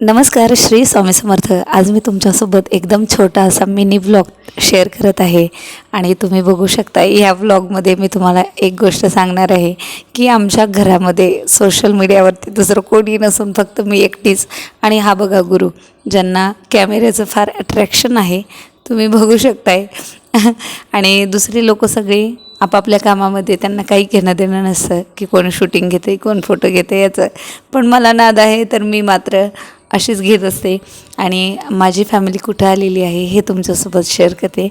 नमस्कार श्री स्वामी समर्थ. आज मी तुमच्यासोबत एकदम छोटा असा मिनी ब्लॉग शेअर करत आहे. आणि तुम्ही बघू शकता या ब्लॉगमध्ये मी तुम्हाला एक गोष्ट सांगणार आहे की आमच्या घरामध्ये सोशल मीडियावरती दुसरं कोणी नसून फक्त मी एकटीच. आणि हा बघा गुरु ज्यांना कॅमेऱ्याचं फार अट्रॅक्शन आहे तुम्ही बघू शकताय. आणि दुसरी लोक सगळी आपापल्या कामामध्ये त्यांना काही घेणं देणं नसतं की कोण शूटिंग घेते कोण फोटो घेते याचं. पण मला नाद आहे तर मी मात्र अशीच घेत असते. आणि माझी फॅमिली कुठं आलेली आहे हे तुमच्यासोबत शेअर करते.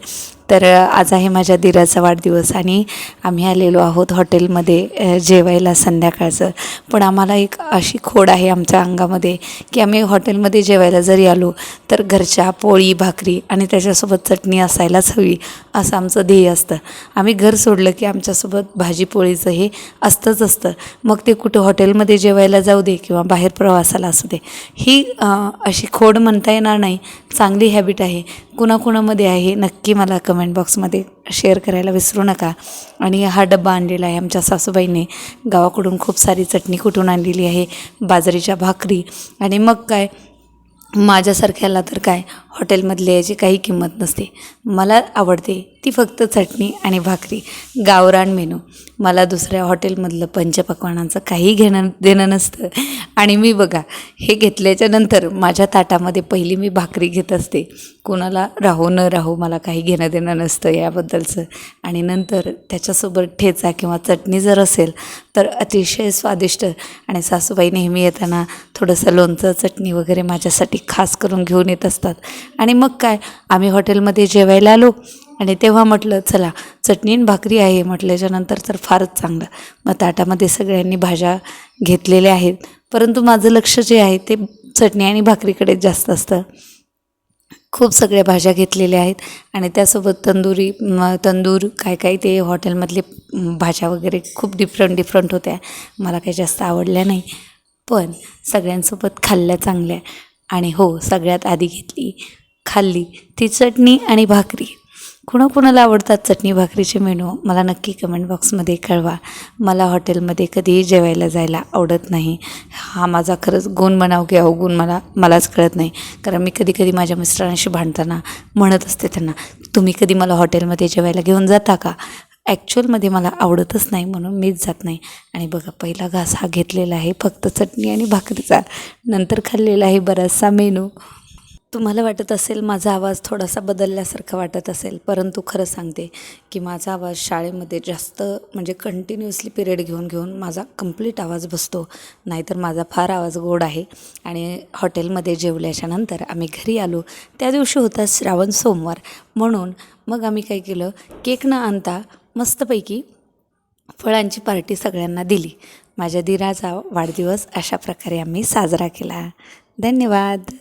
तर आज आहे माझ्या दिराचा वाढदिवस आणि आम्ही आलेलो आहोत हॉटेलमध्ये जेवायला संध्याकाळचं. पण आम्हाला एक अशी खोड आहे आमच्या अंगामध्ये की आम्ही हॉटेलमध्ये जेवायला जरी आलो तर घरच्या पोळी भाकरी आणि त्याच्यासोबत चटणी असायलाच हवी असं आमचं ध्येय असतं. आम्ही घर सोडलं की आमच्यासोबत भाजी पोळीचं हे असतंच असतं. मग ते कुठं हॉटेलमध्ये जेवायला जाऊ दे किंवा बाहेर प्रवासाला असू दे. ही अशी खोड म्हणता येणार नाही. चांगली हॅबिट आहे. कुणाकुणामध्ये आहे नक्की मला कमेंट बॉक्समध्ये शेअर करायला विसरू नका. आणि हा डब्बा आणलेला आहे आमच्या सासूबाईने. गावाकडून खूप सारी चटणी कुठून आणलेली आहे बाजरीच्या भाकरी. आणि मग काय? माझ्यासारख्याला तर काय? हॉटेलमधल्या याची काही किंमत नसते. मला आवडते ती फक्त चटणी आणि भाकरी गावरान मेनू. मला दुसऱ्या हॉटेलमधलं पंचपक्वानांचं काही घेणं देणं नसतं. आणि मी बघा हे घेतल्याच्या नंतर माझ्या ताटामध्ये पहिली मी भाकरी घेत असते. कोणाला राहू न राहू मला काही घेणं देणं नसतं याबद्दलचं. आणि नंतर त्याच्यासोबत ठेचा किंवा चटणी जर असेल तर अतिशय स्वादिष्ट. आणि सासूबाई नेहमी येताना थोडंसं लोणचं चटणी वगैरे माझ्यासाठी खास करून घेऊन येत असतात. आणि मग काय आम्ही हॉटेलमध्ये जेवायला आलो. आणि तेव्हा म्हटलं चला चटणी आणि भाकरी आहे म्हटल्याच्यानंतर तर फारच चांगलं. मग ताटामध्ये सगळ्यांनी भाज्या घेतलेल्या आहेत. परंतु माझं लक्ष जे आहे ते चटणी आणि भाकरीकडेच जास्त असतं. खूप सगळ्या भाज्या घेतलेल्या आहेत आणि त्यासोबत तंदुरी तंदूर काय काय ते हॉटेलमधले भाज्या वगैरे खूप डिफरंट डिफरंट होत्या. मला काही जास्त आवडल्या नाही. पण सगळ्यांसोबत खाल्ल्या चांगल्या. आणि हो सगळ्यात आधी घेतली खाल्ली ती चटणी आणि भाकरी. कुणाकुणाला आवडतात चटणी भाकरीचे मेनू मला नक्की कमेंट बॉक्समध्ये कळवा. मला हॉटेलमध्ये कधीही जेवायला जायला आवडत नाही. हा माझा खरंच गुण म्हणाव की अवगुण मला मलाच कळत नाही. कारण मी कधी कधी माझ्या मिस्टरांशी भांडताना म्हणत असते त्यांना तुम्ही कधी मला हॉटेलमध्ये जेवायला घेऊन जाता का? ॲक्च्युअलमध्ये मला आवडतच नाही म्हणून मीच जात नाही. आणि बघा पहिला घास हा घेतलेला आहे फक्त चटणी आणि भाकरीचा. नंतर खाल्लेला आहे बराचसा मेनू. तुम्हाला वाटत असेल माझा आवाज थोडासा बदलल्यासारखा वाटत असेल परंतु खरं सांगते की माझा आवाज शाळेमध्ये जास्त म्हणजे कंटिन्युअसली पिरियड घेऊन घेऊन माझा कंप्लीट आवाज बसतो. नाहीतर माझा फार आवाज गोड आहे. आणि हॉटेलमध्ये जेवल्याच्या नंतर आम्ही घरी आलो. त्या दिवशी होता श्रावण सोमवार. म्हणून मग आम्ही काय केलं केक न आणता मस्तपैकी फळांची पार्टी सगळ्यांना दिली. माझ्या दिराचा वाढदिवस अशा प्रकारे आम्ही साजरा केला. धन्यवाद.